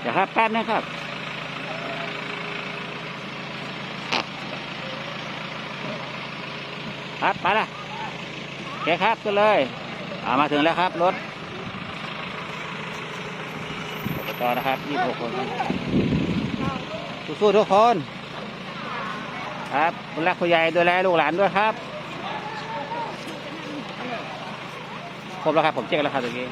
เดี๋ยวครับแป๊บนึงครับครับไปละโอเคครับขึ้นเลยเอามาถึงแล้วครับรถอบตนะครับยี่หกคนสู้ๆทุกคน ครับคุณรักคุณใหญ่ดูแลลูกหลานด้วยครับครบแล้วครับผมเช็คแล้วครับตะกี้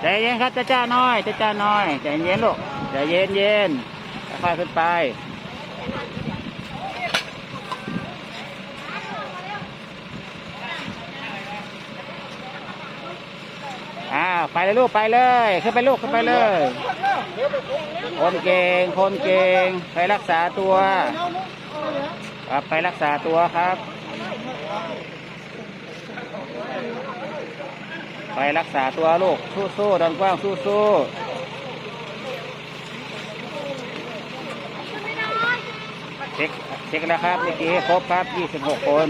ใจเย็นครับจ้าจ้าน้อยจ้าจ้าน้อยใจเย็นลูกใจเย็นเย็นค่อยขึ้นไปอ้าวไปเลยลูกไปเลย ขึ้นไปลูกขึ้นไปเลยคนเก่งคนเก่งไปรักษาตัวไปรักษาตัวครับ ไปรักษาตัวลูกสู้ๆดันกว้างสู้ๆเช็คเช็คแล้วครับเมื่อกี้ครบครับ 26 คน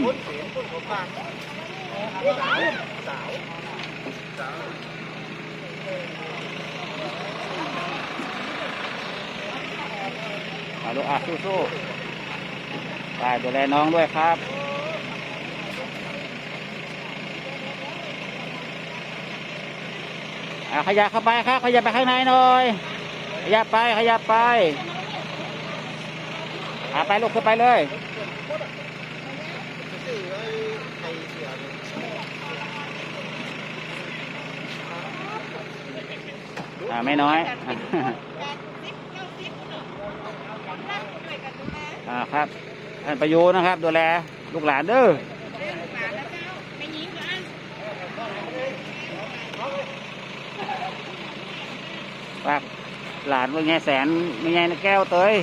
เอาลูกอะสู้ๆไปดูแลน้องด้วยครับ อะขยับเข้าไปครับขยับไปข้างในหน่อย ขยับไปขยับไปอะไปลูกขึ้นไปเลยอ่าไม่น้อยอ่าครับท่านประยูนะครับ ดูแลลูกหลานเด้อ ฝากหลานว่าไงแสนไม่ไงนะแก้วเตย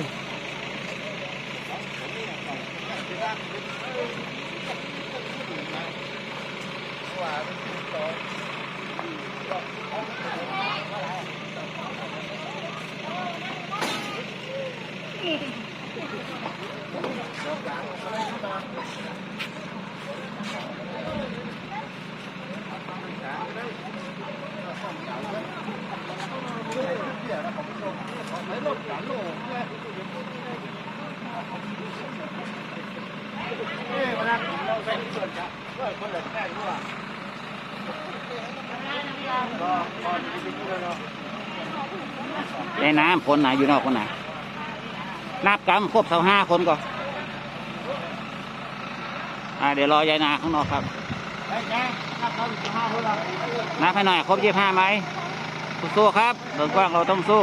ในน้ำคนไหนอยู่นอกคนไหนนับกำครบสาห้าคนก่อนอ่าเดี๋ยวรอยายนาข้างนอกครับนับให้หน่อยครบยี่ห้าไหมสู้ครับเดินกว้างเราต้องสู้